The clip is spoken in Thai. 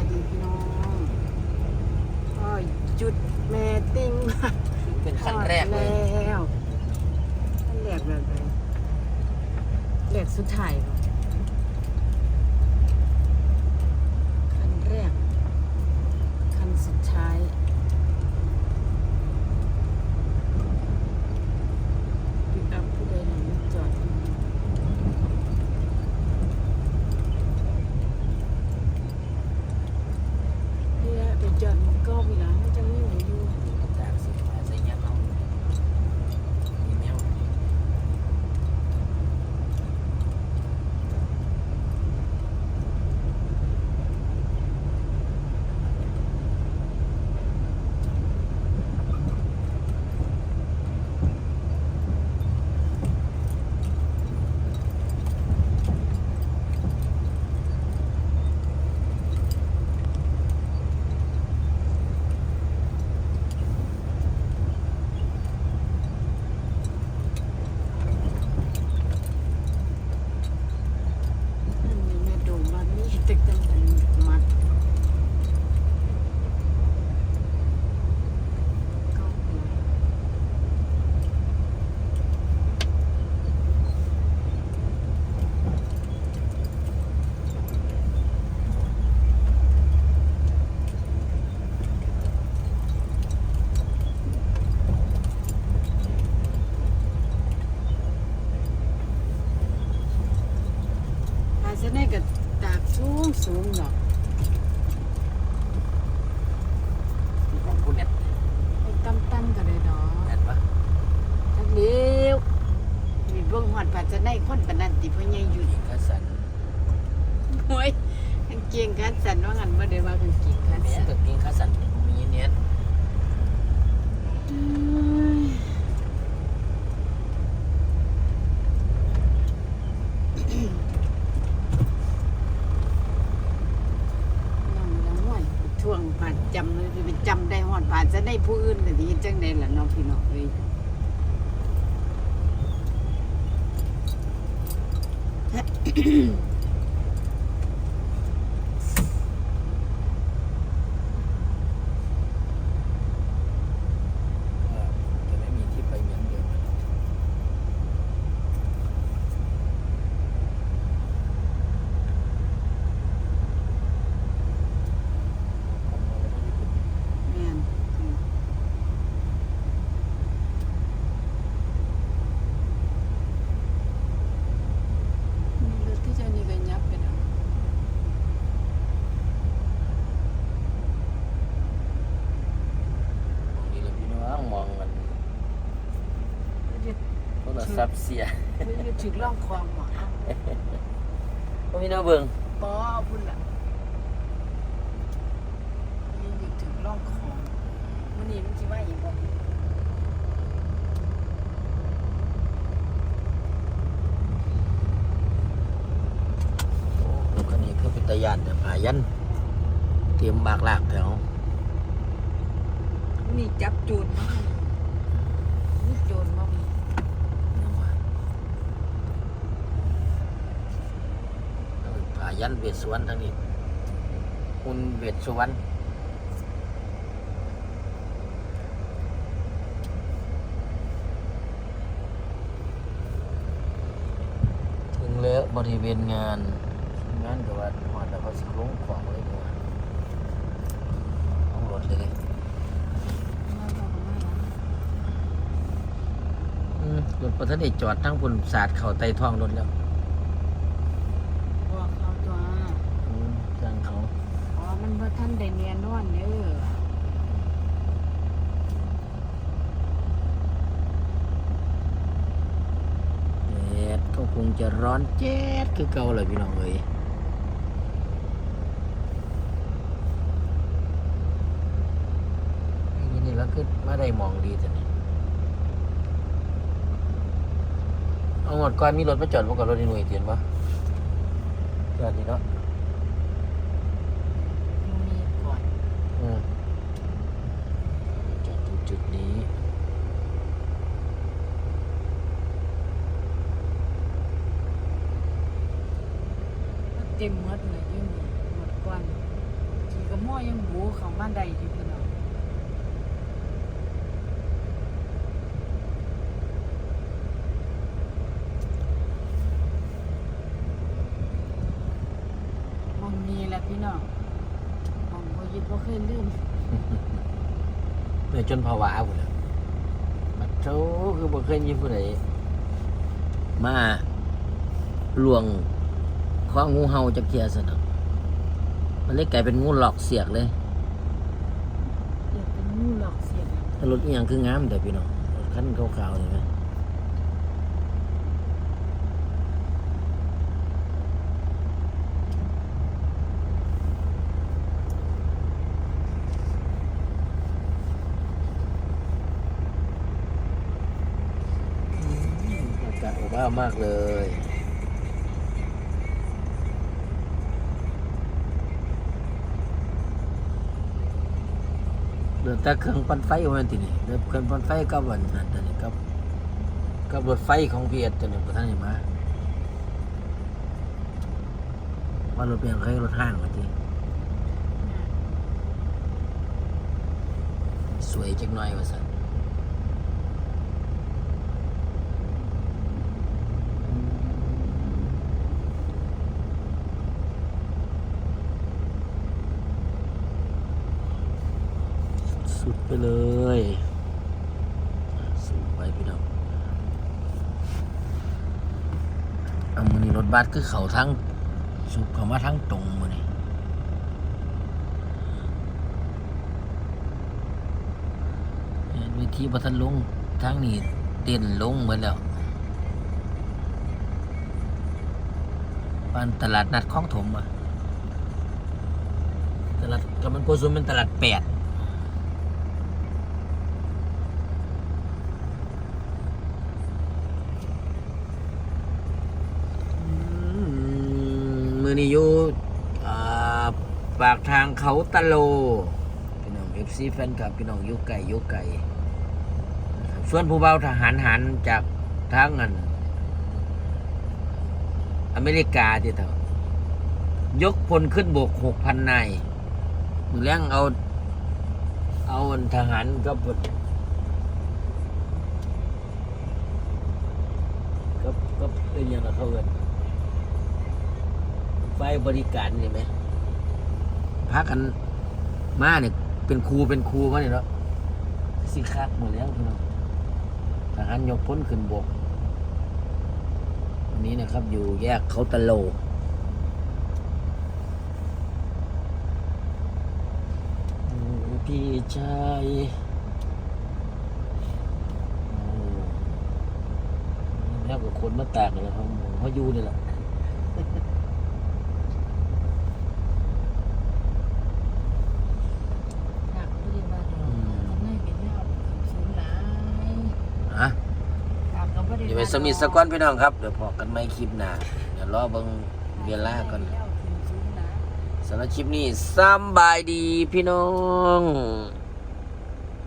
ายดีพี่น้องก็จุดแม่ติ้งเป็นขั้นแรกเลยแล้วขั้นแรกแบบไหนแรกสุดท้ายบ่ขั้นแรกขั้นสุดท้ายปิกอัพผู้ใดหนึ่งจอด เนี่ยไปจอดมันก็มีนะมันจะไม่ไหวอยู่ จากสิมาใส่ยังเอาอีเมล นั่นนี่แม่ดูมันมีตึกตั้งแต่มัดก็หัว อาจจะได้กับตาก สูงสูงหรอกของคุณเนี่ยไอ้ตั้มตั้มๆก็ได้ดอกแอนปะทักเดียวมีเบื้องหอดปัจจะได้คนปานนันติพ่อใหญ่อยู่หญิงกษัตริย์โอ้ยกางเกงขาสั้นว่างันบ่ได้ว่ากางเกงขาแม่สั้นกับกินกษัตริย์มีเน็ตเอ้ยน้องละม่วนช่วงผ่านจำเลยไปจำได้หอดผ่านจะ ได้ผู้อื่นก็ดีจังได้ล่ะเน้องพี่น้องเอ้ย จะไม่มีที่ไปเมียนเดียว แม่นอืมมีรถที่เจะนี่ก็ยับไปแล้ว นี่เลยพี่น้องมองมัน โทรศัพท์เสียไม่ได้ถึงร่องคลองหมอก็มีน้าเบิ่งปอพุ่นล่ะนี่อยู่ถึงร่องคลองมันนี่มันคิดว่าอย่างไรโอ้คันนี้คือเป็นตะยานแต่พายันเตรียมบากลากแถวมีจับโจูนมามีโจรมามี ผา ยันเวทสวรรณทางนี้คุณเวทสวรรณถึงแล้วบริเวณงานงานกับว่าหอดแล้วก็สิลงของเลยเมื่อวาต้องรถเลยมาบอกว่าอย่างอืมรถประทันได้จอดทั้งพุ่นสาดเข่าไตทองรถแล้ว บอกเขาตัว อืมจ้างเขา อ๋อ มันบ่ ท่านได้เนียนนอนเด้อเอ็ดก็คงจะร้อนเจ็ดคือเก่าเลยพี่น้องเอ้ยนี่นี่แล้วคือมาได้มองดีแต่นี่เอาหมดก่อนมีรถมาจอดพวกกับรถนี่หน่วยเตียนปะจอดนี่เนาะ มีก่อน อืมจอดตรงจุดนี้ เต็มหมดเลยอยุ่นี่หมดก่อนสหม้อยังบูเขามาได้อยู่พี่น้องมองนี้แหละพี่น้องมองบ่ยึดบ่เคยลืมเมื่อจนภาวะพุ่นน่ะบัดโธคือบ่เคยมีผู้ใดมาลวง ข้องูเห่าจักเที่ยซะเนาะมันเลยกลายเป็นงูหลอกเสียกเลยอยากเป็นงูหลอกเสียงแต่รถอีหยังคืองามแต่พี่น้องรถคันขาวๆนี่ไหมอากาศอบอ้าวมากเลย แต่เครื่องปั่นไฟวันที่นี่เดินเครื่องปั่นไฟกับวันนั้นตัวนี้กับกับรถไฟของพีเอสตัวนี้ประธานนี่มาว่ารถเปลี่ยนใครรถห้างมาทีสวยจังหน่อยว่าสันสุด ไปเลยสุดไปพี่น้องเอามือนี้รถบัสคือเขาทั้งสุดเขามาทั้งตรงมือนี่วิธีบัทันลงทางนี้เต้นลงเหมือนแล้วปานตลาดนัดคลองถมอะตลาดกำมันโกซุมเป็นตลาดแปด อื มือนี้อยู่ปากทางเขาตะโล พี่น้องเอฟซีแฟนคลับพี่น้องยุไก่ยุไก่ส่วนผู้เบาทหารหันจากทางอันอเมริกาที่เถอะยกพลขึ้นบกหกพันนายมือแรงเอา เอาทหารก็ก็ก็เป็นอยังไงเขาเอิน ไฟบริการนี่ไหมพากันมาเนี่ยเป็นครูเป็นครูมาเนี่ยเนาะสิคักหมดแล้วพี่น้องทหารยกพ้นขึ้นบกวันนี้นะครับ อยู่แยกเขาตะโลพี่ชายแล้วกับคนมาตากเลยครับเขาอยู่นี่แหละ อยากบ่ได้ว่าเราทำไมเป็นแนวสูงหลาย ฮะ ตามก็บ่ได้อย่าไปสมิสก้อนพี่น้องครับ เดี๋ยวพอกันไม่คลิปหน้าเดี๋ยวรอเบิ่งเวลาก่อนสำหรับคลิปนี้สำบายดีพี่น้อง